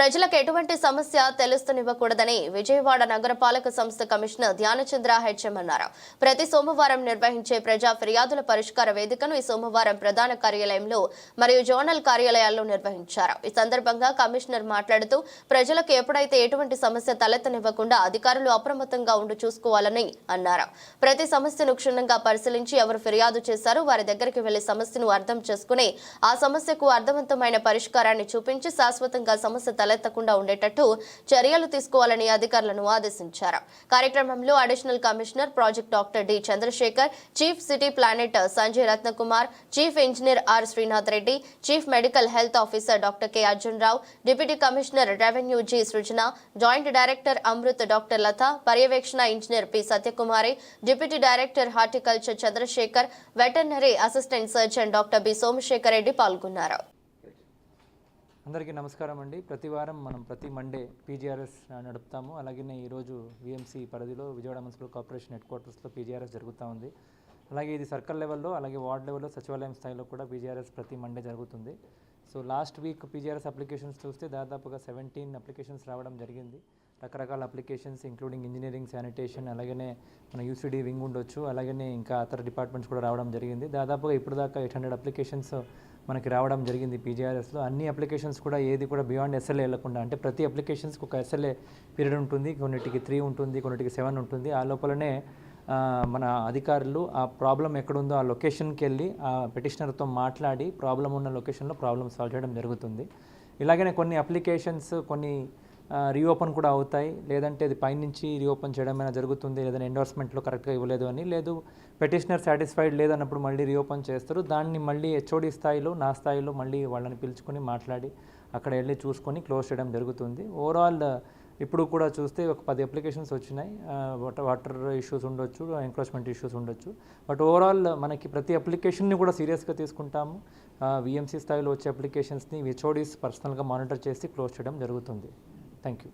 ప్రజలకు ఎటువంటి సమస్య తెలుస్తనివ్వకూడదని విజయవాడ నగరపాలక సంస్థ కమిషనర్ ధ్యానచంద్ర హెచ్ఎం అన్నారు. ప్రతి సోమవారం నిర్వహించే ప్రజా ఫిర్యాదుల పరిష్కార వేదికను ఈ సోమవారం ప్రధాన కార్యాలయంలో మరియు జోనల్ కార్యాలయాల్లో నిర్వహించారు. ఈ సందర్భంగా కమిషనర్ మాట్లాడుతూ ప్రజలకు ఎప్పుడైతే ఎటువంటి సమస్య తలెత్తనివ్వకుండా అధికారులు అప్రమత్తంగా ఉండి చూసుకోవాలని అన్నారు. ప్రతి సమస్యను క్షుణ్ణంగా పరిశీలించి ఎవరు ఫిర్యాదు చేశారో వారి దగ్గరికి వెళ్ళి సమస్యను అర్థం చేసుకుని ఆ సమస్యకు అర్థవంతమైన పరిష్కారాన్ని చూపించి శాశ్వతంగా సమస్య తలెత్తకుండా ఉండేటట్టు చర్యలు తీసుకోవాలని అధికారులను ఆదేశించారు. కార్యక్రమంలో additional commissioner project doctor D Chandrasekhar chief city planner Sanjay Ratnakumar chief engineer R Srinath Reddy chief medical health officer doctor K Arjun Rao deputy commissioner revenue G Srujana joint director Amrut doctor Lata పర్యవేక్షణ engineer P Satyakumari deputy director horticulture Chandrasekhar veterinary assistant surgeon doctor B Somasekhar Reddy పాల్గొన్నారు. అందరికీ నమస్కారం అండి. ప్రతి వారం మనం ప్రతి Monday PGRS నడుపుతాము. అలాగే ఈరోజు విఎంసీ పరిధిలో విజయవాడ మున్సిపల్ కార్పొరేషన్ హెడ్ క్వార్టర్స్లో పీజీఆర్ఎస్ జరుగుతూ ఉంది. అలాగే ఇది సర్కిల్ లెవెల్లో అలాగే వార్డ్ లెవెల్లో సచివాలయం స్థాయిలో కూడా పీజీఆర్ఎస్ ప్రతి మండే జరుగుతుంది. So last week PGRS applications చూస్తే దాదాపుగా సెవెంటీన్ అప్లికేషన్స్ రావడం జరిగింది. రకరకాల అప్లికేషన్స్ ఇంక్లూడింగ్ ఇంజనీరింగ్ శానిటేషన్ అలాగనే మన యూసీడీ వింగ్ ఉండొచ్చు అలాగనే ఇంకా అతర డిపార్ట్మెంట్స్ కూడా రావడం జరిగింది. దాదాపుగా ఇప్పుడు దాకా ఎయిట్ హండ్రెడ్ అప్లికేషన్స్ మనకి రావడం జరిగింది పీజీఆర్ఎస్లో అన్ని అప్లికేషన్స్ కూడా ఏది కూడా బియాండ్ ఎస్ఎల్ఏ వెళ్ళకుండా అంటే ప్రతి అప్లికేషన్స్కి ఒక ఎస్ఎల్ఏ పీరియడ్ ఉంటుంది కొన్నిటికి త్రీ ఉంటుంది కొన్నిటికి సెవెన్ ఉంటుంది. ఆ లోపలనే మన అధికారులు ఆ ప్రాబ్లం ఎక్కడుందో ఆ లొకేషన్కి వెళ్ళి ఆ పెటిషనర్తో మాట్లాడి ప్రాబ్లం ఉన్న లొకేషన్లో ప్రాబ్లం సాల్వ్ చేయడం జరుగుతుంది. ఇలాగనే కొన్ని అప్లికేషన్స్ కొన్ని రీఓపెన్ కూడా అవుతాయి. లేదంటే అది పైనుంచి రీఓపెన్ చేయడం అయినా జరుగుతుంది. లేదంటే ఎండోర్స్మెంట్లో కరెక్ట్గా ఇవ్వలేదు అని. లేదు పెటిషనర్ సాటిస్ఫైడ్ లేదన్నప్పుడు మళ్ళీ రీఓపెన్ చేస్తారు. దాన్ని మళ్ళీ హెచ్ఓడి స్థాయిలో నా స్థాయిలో మళ్ళీ వాళ్ళని పిలుచుకొని మాట్లాడి అక్కడ వెళ్ళి చూసుకొని క్లోజ్ చేయడం జరుగుతుంది. ఓవరాల్ ఇప్పుడు కూడా చూస్తే ఒక పది అప్లికేషన్స్ వచ్చినాయి. వాటర్ వాటర్ ఇష్యూస్ ఉండొచ్చు ఎంక్రోచ్మెంట్ ఇష్యూస్ ఉండొచ్చు. బట్ ఓవరాల్ మనకి ప్రతి అప్లికేషన్ని కూడా సీరియస్గా తీసుకుంటాము. విఎంసీ స్థాయిలో వచ్చే అప్లికేషన్స్ని హెచ్ఓడీస్ పర్సనల్గా మానిటర్ చేసి క్లోజ్ చేయడం జరుగుతుంది. Thank you